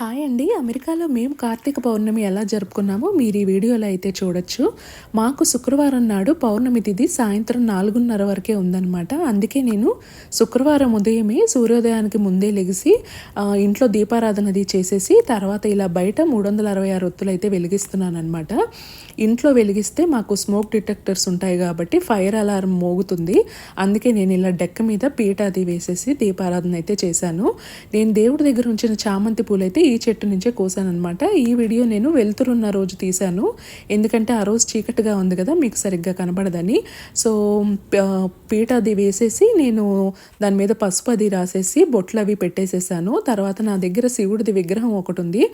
Hi అండి. అమెరికాలో మేము కార్తీక పౌర్ణమి ఎలా జరుపుకున్నామో మీరు ఈ వీడియోలో అయితే చూడొచ్చు. మాకు శుక్రవారం నాడు పౌర్ణమి తిథి సాయంత్రం నాలుగున్నర వరకే ఉందన్నమాట. అందుకే నేను శుక్రవారం ఉదయమే సూర్యోదయానికి ముందే లెగిసి ఇంట్లో దీపారాధన అది చేసేసి తర్వాత ఇలా బయట మూడు వందల అరవై ఆరు ఒత్తులు అయితే వెలిగిస్తున్నాను అనమాట ఇంట్లో వెలిగిస్తే మాకు స్మోక్ డిటెక్టర్స్ ఉంటాయి కాబట్టి ఫైర్ అలారం మోగుతుంది. అందుకే నేను ఇలా డెక్క మీద పీట అది వేసేసి దీపారాధన అయితే చేశాను. నేను దేవుడి దగ్గర ఉంచిన చామంతి పూలు అయితే ఈ చెట్టు నుంచే కోసానమాట ఈ వీడియో నేను వెళ్తురున్న రోజు తీశాను. ఎందుకంటే ఆ రోజు చీకటిగా ఉంది కదా మీకు సరిగ్గా కనబడదని. సో పీట అది వేసేసి నేను దాని మీద పసుపు అది రాసేసి బొట్లు అవి పెట్టేసేసాను. తర్వాత నా దగ్గర శివుడిది విగ్రహం ఒకటి ఉంది.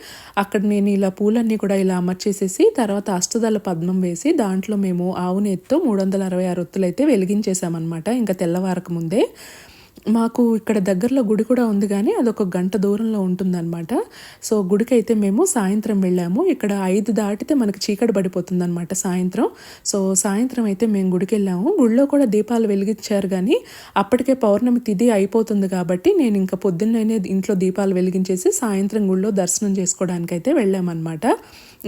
అక్కడ నేను ఇలా పూలన్నీ కూడా ఇలా అమర్చేసేసి తర్వాత అష్టదళ పద్మం వేసి దాంట్లో మేము ఆవు నెత్తో మూడు వందల అరవై ఆరు ఒత్తులు అయితే వెలిగించేసామన్నమాట ఇంకా తెల్లవారక ముందే మాకు ఇక్కడ దగ్గరలో గుడి కూడా ఉంది కానీ అదొక గంట దూరంలో ఉంటుందన్నమాట. సో గుడికి అయితే మేము సాయంత్రం వెళ్ళాము. ఇక్కడ ఐదు దాటితే మనకి చీకటి పడిపోతుంది అనమాట సాయంత్రం. సో సాయంత్రం అయితే మేము గుడికి వెళ్ళాము. గుడిలో కూడా దీపాలు వెలిగించారు కానీ అప్పటికే పౌర్ణమి తిథి అయిపోతుంది కాబట్టి నేను ఇంకా పొద్దున్నే ఇంట్లో దీపాలు వెలిగించేసి సాయంత్రం గుడిలో దర్శనం చేసుకోవడానికి అయితే వెళ్ళామన్నమాట.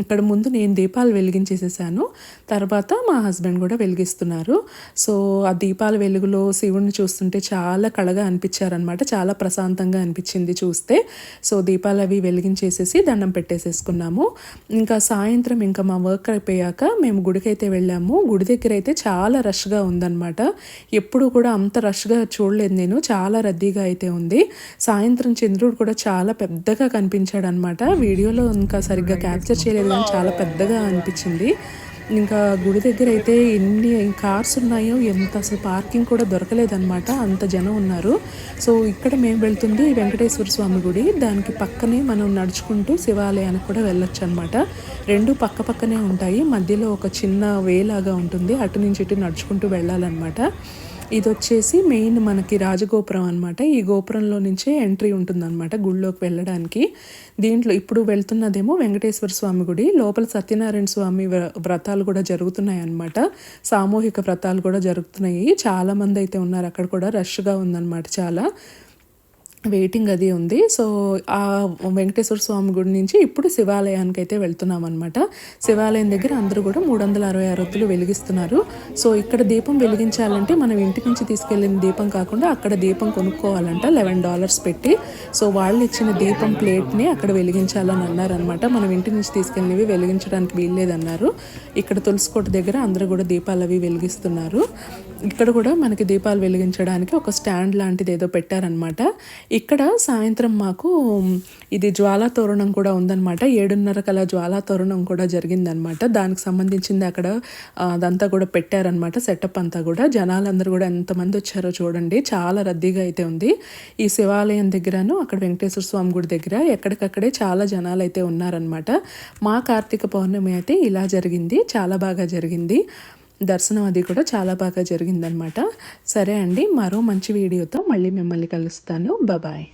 ఇక్కడ ముందు నేను దీపాలు వెలిగించేసేసాను. తర్వాత మా హస్బెండ్ కూడా వెలిగిస్తున్నారు. సో ఆ దీపాల వెలుగులో శివుడిని చూస్తుంటే చాలా కళగా అనిపించారనమాట చాలా ప్రశాంతంగా అనిపించింది చూస్తే. సో దీపాలు అవి వెలిగించేసేసి దండం పెట్టేసేసుకున్నాము. ఇంకా సాయంత్రం ఇంకా మా వర్క్ అయిపోయాక మేము గుడికైతే వెళ్ళాము. గుడి దగ్గర అయితే చాలా రష్గా ఉందన్నమాట. ఎప్పుడు కూడా అంత రష్గా చూడలేదు నేను. చాలా రద్దీగా అయితే ఉంది. సాయంత్రం చంద్రుడు కూడా చాలా పెద్దగా కనిపించాడు అనమాట వీడియోలో ఇంకా సరిగ్గా క్యాప్చర్ చేయలేదు కానీ చాలా పెద్దగా అనిపించింది. ఇంకా గుడి దగ్గర అయితే ఎన్ని కార్స్ ఉన్నాయో ఎంత అసలు పార్కింగ్ కూడా దొరకలేదన్నమాట. అంత జనం ఉన్నారు. సో ఇక్కడ మేము వెళ్తుంది వెంకటేశ్వర స్వామి గుడి. దానికి పక్కనే మనం నడుచుకుంటూ శివాలయానికి కూడా వెళ్ళొచ్చు అనమాట రెండు పక్క పక్కనే ఉంటాయి. మధ్యలో ఒక చిన్న వేలాగా ఉంటుంది. అటు నుంచి ఇటు నడుచుకుంటూ వెళ్ళాలన్నమాట. ఇది వచ్చేసి మెయిన్ మనకి రాజగోపురం అనమాట ఈ గోపురంలో నుంచే ఎంట్రీ ఉంటుందన్నమాట గుళ్ళోకి వెళ్ళడానికి. దీంట్లో ఇప్పుడు వెళ్తున్నదేమో వెంకటేశ్వర స్వామి గుడి. లోపల సత్యనారాయణ స్వామి వ్రతాలు కూడా జరుగుతున్నాయి అన్నమాట. సామూహిక వ్రతాలు కూడా జరుగుతున్నాయి. చాలామంది అయితే ఉన్నారు. అక్కడ కూడా రష్గా ఉందన్నమాట చాలా. వెయిటింగ్ అది ఉంది. సో ఆ వెంకటేశ్వర స్వామి గుడి నుంచి ఇప్పుడు శివాలయానికి అయితే వెళ్తున్నాం అనమాట శివాలయం దగ్గర అందరూ కూడా మూడు వందల అరవై ఆరు వెలిగిస్తున్నారు. సో ఇక్కడ దీపం వెలిగించాలంటే మనం ఇంటి నుంచి తీసుకెళ్ళిన దీపం కాకుండా అక్కడ దీపం కొనుక్కోవాలంట. లెవెన్ డాలర్స్ పెట్టి. సో వాళ్ళు ఇచ్చిన దీపం ప్లేట్ని అక్కడ వెలిగించాలని అన్నారనమాట మనం ఇంటి నుంచి తీసుకెళ్ళినవి వెలిగించడానికి వీల్లేదన్నారు. ఇక్కడ తులసికోట దగ్గర అందరూ కూడా దీపాలు అవి వెలిగిస్తున్నారు. ఇక్కడ కూడా మనకి దీపాలు వెలిగించడానికి ఒక స్టాండ్ లాంటిది ఏదో పెట్టారనమాట ఇక్కడ సాయంత్రం మాకు ఇది జ్వాలా తోరణం కూడా ఉందన్నమాట. ఏడున్నర కల జ్వాలా తోరణం కూడా జరిగిందనమాట దానికి సంబంధించింది అక్కడ అదంతా కూడా పెట్టారనమాట సెటప్ అంతా కూడా. జనాలందరూ కూడా ఎంతమంది వచ్చారో చూడండి. చాలా రద్దీగా అయితే ఉంది. ఈ శివాలయం దగ్గరను అక్కడ వెంకటేశ్వర స్వామి గుడి దగ్గర ఎక్కడికక్కడే చాలా జనాలు అయితే ఉన్నారనమాట మా కార్తీక పౌర్ణమి అయితే ఇలా జరిగింది. చాలా బాగా జరిగింది. దర్శనం అది కూడా చాలా బాగా జరిగిందనమాట సరే అండి మరో మంచి వీడియోతో మళ్ళీ మిమ్మల్ని కలుస్తాను. బాయ్